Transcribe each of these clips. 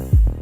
Thank you.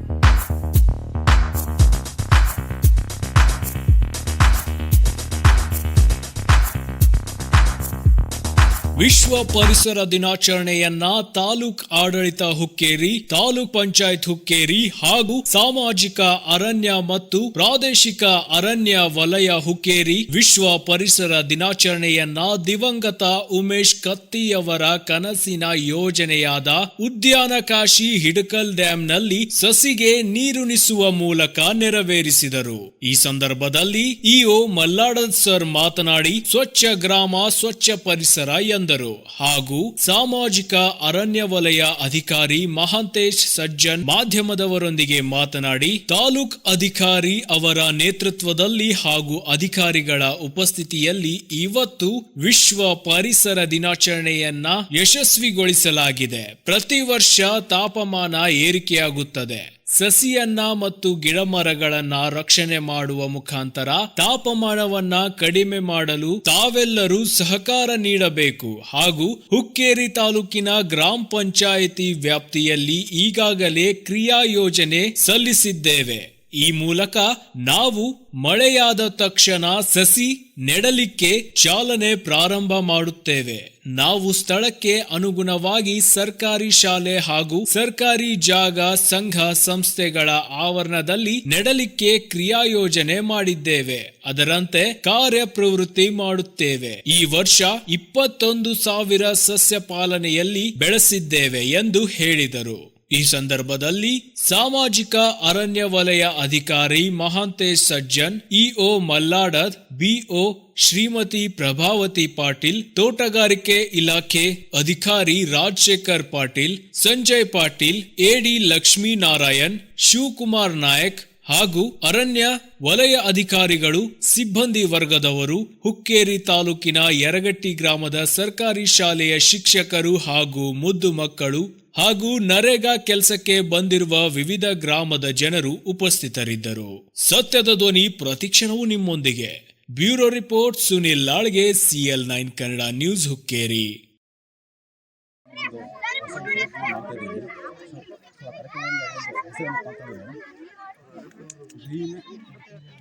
ವಿಶ್ವ ಪರಿಸರ ದಿನಾಚರಣೆಯನ್ನ ತಾಲೂಕ್ ಆಡಳಿತ ಹುಕ್ಕೇರಿ, ತಾಲೂಕ್ ಪಂಚಾಯತ್ ಹುಕ್ಕೇರಿ ಹಾಗೂ ಸಾಮಾಜಿಕ ಅರಣ್ಯ ಮತ್ತು ಪ್ರಾದೇಶಿಕ ಅರಣ್ಯ ವಲಯ ಹುಕ್ಕೇರಿ ವಿಶ್ವ ಪರಿಸರ ದಿನಾಚರಣೆಯನ್ನ ದಿವಂಗತ ಉಮೇಶ್ ಕತ್ತಿಯವರ ಕನಸಿನ ಯೋಜನೆಯಾದ ಉದ್ಯಾನ ಕಾಶಿ ಹಿಡಕಲ್ ಡ್ಯಾಂನಲ್ಲಿ ಸಸಿಗೆ ನೀರುಣಿಸುವ ಮೂಲಕ ನೆರವೇರಿಸಿದರು. ಈ ಸಂದರ್ಭದಲ್ಲಿ ಇಒ ಮಲ್ಲಾಡನ್ ಸರ್ ಮಾತನಾಡಿ, ಸ್ವಚ್ಛ ಗ್ರಾಮ, ಸ್ವಚ್ಛ ಪರಿಸರ ಎಂದರು. ಹಾಗೂ ಸಾಮಾಜಿಕ ಅರಣ್ಯ ವಲಯ ಅಧಿಕಾರಿ ಮಹಾಂತೇಶ್ ಸಜ್ಜನ್ ಮಾಧ್ಯಮದವರೊಂದಿಗೆ ಮಾತನಾಡಿ, ತಾಲೂಕ್ ಅಧಿಕಾರಿ ಅವರ ನೇತೃತ್ವದಲ್ಲಿ ಹಾಗೂ ಅಧಿಕಾರಿಗಳ ಉಪಸ್ಥಿತಿಯಲ್ಲಿ ಇವತ್ತು ವಿಶ್ವ ಪರಿಸರ ದಿನಾಚರಣೆಯನ್ನ ಯಶಸ್ವಿಗೊಳಿಸಲಾಗಿದೆ. ಪ್ರತಿ ವರ್ಷ ತಾಪಮಾನ ಏರಿಕೆಯಾಗುತ್ತದೆ. ಸಸಿಯನ್ನ ಮತ್ತು ಗಿಡಮರಗಳನ್ನ ರಕ್ಷಣೆ ಮಾಡುವ ಮುಖಾಂತರ ತಾಪಮಾನವನ್ನ ಕಡಿಮೆ ಮಾಡಲು ತಾವೆಲ್ಲರೂ ಸಹಕಾರ ನೀಡಬೇಕು. ಹಾಗೂ ಹುಕ್ಕೇರಿ ತಾಲೂಕಿನ ಗ್ರಾಮ ಪಂಚಾಯಿತಿ ವ್ಯಾಪ್ತಿಯಲ್ಲಿ ಈಗಾಗಲೇ ಕ್ರಿಯಾ ಯೋಜನೆ ಸಲ್ಲಿಸಿದ್ದೇವೆ. ಈ ಮೂಲಕ ನಾವು ಮಳೆಯಾದ ತಕ್ಷಣ ಸಸಿ ನೆಡಲಿಕ್ಕೆ ಚಾಲನೆ ಪ್ರಾರಂಭ ಮಾಡುತ್ತೇವೆ. ನಾವು ಸ್ಥಳಕ್ಕೆ ಅನುಗುಣವಾಗಿ ಸರ್ಕಾರಿ ಶಾಲೆ ಹಾಗೂ ಸರ್ಕಾರಿ ಜಾಗ ಸಂಘ ಸಂಸ್ಥೆಗಳ ಆವರಣದಲ್ಲಿ ನೆಡಲಿಕ್ಕೆ ಕ್ರಿಯಾ ಯೋಜನೆ ಮಾಡಿದ್ದೇವೆ. ಅದರಂತೆ ಕಾರ್ಯಪ್ರವೃತ್ತಿ ಮಾಡುತ್ತೇವೆ. ಈ ವರ್ಷ ಇಪ್ಪತ್ತೊಂದು ಸಾವಿರ ಸಸ್ಯ ಪಾಲನೆಯಲ್ಲಿ ಬೆಳೆಸಿದ್ದೇವೆ ಎಂದು ಹೇಳಿದರು. ಈ ಸಂದರ್ಭದಲ್ಲಿ ಸಾಮಾಜಿಕ ಅರಣ್ಯ ವಲಯ ಅಧಿಕಾರಿ ಮಹಾಂತೇಶ್ ಸಜ್ಜನ್, ಇಒ ಮಲ್ಲಾಡದ್ ಬಿಒ ಶ್ರೀಮತಿ ಪ್ರಭಾವತಿ ಪಾಟೀಲ್, ತೋಟಗಾರಿಕೆ ಇಲಾಖೆ ಅಧಿಕಾರಿ ರಾಜಶೇಖರ್ ಪಾಟೀಲ್, ಸಂಜಯ್ ಪಾಟೀಲ್, ಎಡಿ ಲಕ್ಷ್ಮೀನಾರಾಯಣ್, ಶಿವಕುಮಾರ್ ನಾಯಕ್ ಹಾಗೂ ಅರಣ್ಯ ವಲಯ ಅಧಿಕಾರಿಗಳು, ಸಿಬ್ಬಂದಿ ವರ್ಗದವರು, ಹುಕ್ಕೇರಿ ತಾಲೂಕಿನ ಯರಗಟ್ಟಿ ಗ್ರಾಮದ ಸರ್ಕಾರಿ ಶಾಲೆಯ ಶಿಕ್ಷಕರು ಹಾಗೂ ಮುದ್ದು ಮಕ್ಕಳು ಹಾಗೂ ನರೇಗಾ ಕೆಲಸಕ್ಕೆ ಬಂದಿರುವ ವಿವಿಧ ಗ್ರಾಮದ ಜನರು ಉಪಸ್ಥಿತರಿದ್ದರು. ಸತ್ಯದ ಧ್ವನಿ ಪ್ರತಿಕ್ಷಣವೂ ನಿಮ್ಮೊಂದಿಗೆ. Bureau report Sunil Lalge, CL nine Kannada news Hukkeri.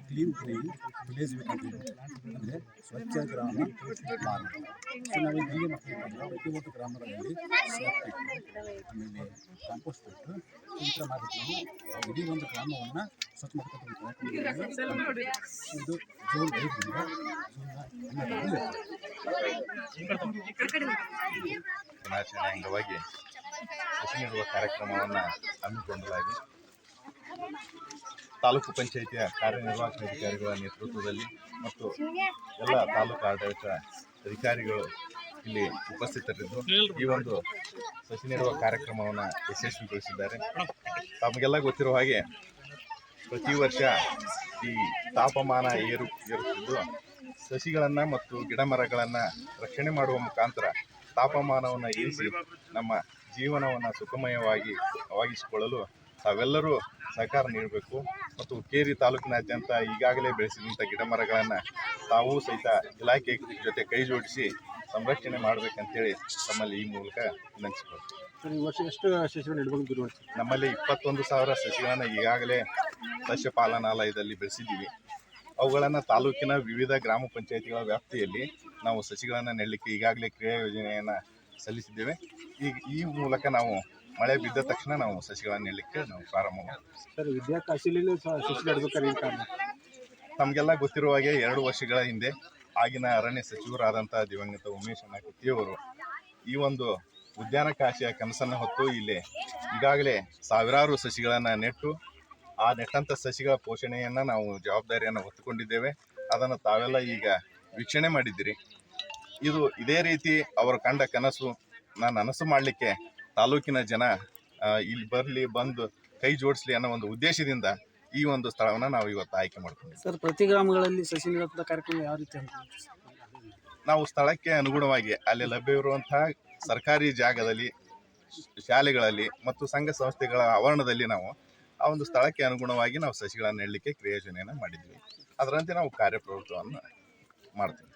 Clean clean ಬೇಕಂತೀವಿ ಅಂದರೆ ಸ್ವಚ್ಛ ಗ್ರಾಮ ಭಾರತ ಸೊ ನಾವು ಹೀಗೆ ಪ್ರತಿಯೊಂದು ಗ್ರಾಮಗಳಲ್ಲಿ ಆಮೇಲೆ ಕಾಂಪೋಸ್ಟ್ ಬಿಟ್ಟು ಈ ಇಡೀ ಒಂದು ಗ್ರಾಮವನ್ನು ಸ್ವಚ್ಛ ಮಾಡ್ಕೊತೀವಿ ಇದು ಜೂನ್ ಐದರಿಂದ ಜೂನ್ ನೀಡುವ ಕಾರ್ಯಕ್ರಮವನ್ನು ಹಮ್ಮಿಕೊಳ್ಳಲಾಗಿ ತಾಲೂಕು ಪಂಚಾಯಿತಿಯ ಕಾರ್ಯನಿರ್ವಾಹಕ ಅಧಿಕಾರಿಗಳ ನೇತೃತ್ವದಲ್ಲಿ ಮತ್ತು ಎಲ್ಲ ತಾಲೂಕು ಆಡಳಿತ ಅಧಿಕಾರಿಗಳು ಇಲ್ಲಿ ಉಪಸ್ಥಿತರಿದ್ದು ಈ ಒಂದು ಸಸಿ ನೆಡುವ ಕಾರ್ಯಕ್ರಮವನ್ನು ಯಶಸ್ವಿಗೊಳಿಸಿದ್ದಾರೆ. ತಮಗೆಲ್ಲ ಗೊತ್ತಿರುವ ಹಾಗೆ ಪ್ರತಿ ವರ್ಷ ಈ ತಾಪಮಾನ ಏರು ಏರುತ್ತಿದ್ದು ಸಸಿಗಳನ್ನು ಮತ್ತು ಗಿಡ ಮರಗಳನ್ನು ರಕ್ಷಣೆ ಮಾಡುವ ಮುಖಾಂತರ ತಾಪಮಾನವನ್ನು ಏರಿಸಿ ನಮ್ಮ ಜೀವನವನ್ನು ಸುಖಮಯವಾಗಿ ವಾಗಿಸಿಕೊಳ್ಳಲು ತಾವೆಲ್ಲರೂ ಸಹಕಾರ ನೀಡಬೇಕು ಮತ್ತು ಹುಕ್ಕೇರಿ ತಾಲೂಕಿನಾದ್ಯಂತ ಈಗಾಗಲೇ ಬೆಳೆಸಿದಂಥ ಗಿಡ ಮರಗಳನ್ನು ತಾವೂ ಸಹಿತ ಇಲಾಖೆ ಜೊತೆ ಕೈ ಜೋಡಿಸಿ ಸಂರಕ್ಷಣೆ ಮಾಡಬೇಕಂತೇಳಿ ತಮ್ಮಲ್ಲಿ ಈ ಮೂಲಕ ವಿನಂತಿಸಿಕೊಳ್ತೀವಿ ಸರ್ ಈ ವರ್ಷ ಎಷ್ಟು ಸಸಿಗಳು ನಮ್ಮಲ್ಲಿ ಇಪ್ಪತ್ತೊಂದು ಸಾವಿರ ಸಸಿಗಳನ್ನು ಈಗಾಗಲೇ ಸಸ್ಯ ಪಾಲನಾಲಯದಲ್ಲಿ ಬೆಳೆಸಿದ್ದೀವಿ. ಅವುಗಳನ್ನು ತಾಲೂಕಿನ ವಿವಿಧ ಗ್ರಾಮ ಪಂಚಾಯತಿಗಳ ವ್ಯಾಪ್ತಿಯಲ್ಲಿ ನಾವು ಸಸಿಗಳನ್ನು ನೆಡಲಿಕ್ಕೆ ಈಗಾಗಲೇ ಕ್ರಿಯಾ ಯೋಜನೆಯನ್ನು ಸಲ್ಲಿಸಿದ್ದೇವೆ. ಈಗ ಈ ಮೂಲಕ ನಾವು ಮಳೆ ಬಿದ್ದ ತಕ್ಷಣ ನಾವು ಸಸಿಗಳನ್ನು ನೆಡಲಿಕ್ಕೆ ನಾವು ಪ್ರಾರಂಭ ಮಾಡ್ತೀವಿ. ಸರ್ ವಿದ್ಯಾಕಾಶಿಲಿ ಸಸಿ ಇಡಬೇಕಾದ್ರೆ ಏನು ಕಾರಣ ತಮಗೆಲ್ಲ ಗೊತ್ತಿರುವ ಹಾಗೆ ಎರಡು ವರ್ಷಗಳ ಹಿಂದೆ ಆಗಿನ ಅರಣ್ಯ ಸಚಿವರಾದಂಥ ದಿವಂಗತ ಉಮೇಶ್ ಅಣ್ಣಕತ್ತಿಯವರು ಈ ಒಂದು ಉದ್ಯಾನ ಕಾಶಿಯ ಕನಸನ್ನು ಹೊತ್ತು ಇಲ್ಲಿ ಈಗಾಗಲೇ ಸಾವಿರಾರು ಸಸಿಗಳನ್ನು ನೆಟ್ಟು ಆ ನೆಟ್ಟಂಥ ಸಸಿಗಳ ಪೋಷಣೆಯನ್ನು ನಾವು ಜವಾಬ್ದಾರಿಯನ್ನು ಹೊತ್ತುಕೊಂಡಿದ್ದೇವೆ. ಅದನ್ನು ತಾವೆಲ್ಲ ಈಗ ವೀಕ್ಷಣೆ ಮಾಡಿದ್ದೀರಿ. ಇದು ಇದೇ ರೀತಿ ಅವರು ಕಂಡ ಕನಸು ನಾನು ನನಸು ಮಾಡಲಿಕ್ಕೆ ತಾಲೂಕಿನ ಜನ ಇಲ್ಲಿ ಬರಲಿ ಬಂದು ಕೈ ಜೋಡಿಸ್ಲಿ ಅನ್ನೋ ಒಂದು ಉದ್ದೇಶದಿಂದ ಈ ಒಂದು ಸ್ಥಳವನ್ನು ನಾವು ಇವತ್ತು ಆಯ್ಕೆ ಮಾಡ್ಕೊಂಡಿದ್ದೀವಿ. ಸರ್ ಪ್ರತಿ ಗ್ರಾಮಗಳಲ್ಲಿ ಸಸಿ ನೀಡುವಂಥ ಕಾರ್ಯಕ್ರಮ ಯಾವ ರೀತಿ ಅಂತ ನಾವು ಸ್ಥಳಕ್ಕೆ ಅನುಗುಣವಾಗಿ ಅಲ್ಲಿ ಲಭ್ಯವಿರುವಂತಹ ಸರ್ಕಾರಿ ಜಾಗದಲ್ಲಿ ಶಾಲೆಗಳಲ್ಲಿ ಮತ್ತು ಸಂಘ ಸಂಸ್ಥೆಗಳ ಆವರಣದಲ್ಲಿ ನಾವು ಆ ಒಂದು ಸ್ಥಳಕ್ಕೆ ಅನುಗುಣವಾಗಿ ನಾವು ಸಸಿಗಳನ್ನು ನೆಡಲಿಕ್ಕೆ ಕ್ರಿಯೋಜನೆಯನ್ನು ಮಾಡಿದ್ವಿ ಅದರಂತೆ ನಾವು ಕಾರ್ಯಪ್ರವೃತ್ತವನ್ನು ಮಾಡ್ತೀವಿ.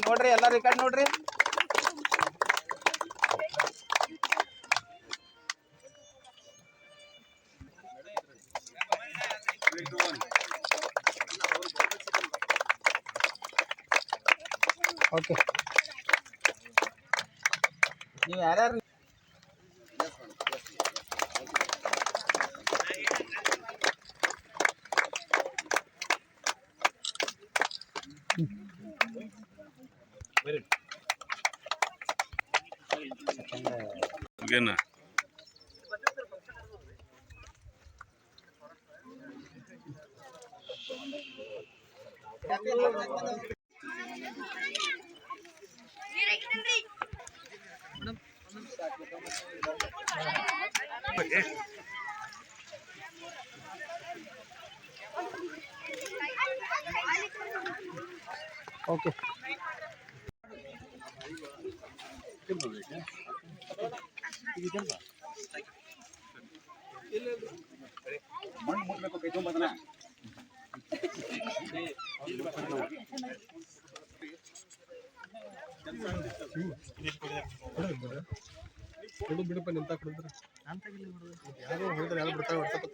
ನೋಡ್ರಿ ಎಲ್ಲ ರೆಕಾರ್ಡ್ ನೋಡ್ರಿ. ಓಕೆ ನೀವು ಯಾರ್ಯಾರು ಓಕೆ ಮಣ್ಣು ಮುಟ್ಬೇಕು ಕೈ ತೊಗೊಂಬಂದನ ಕೊಡು ಬಿಡಪ್ಪ ನಿಂತ ಕೊಡಿದ್ರೆ? ಯಾರು ಹೇಳಿದ್ರೆ ಯಾರು ಬಿಡ್ತಾರೆ ವಾಟ್ಸಪ್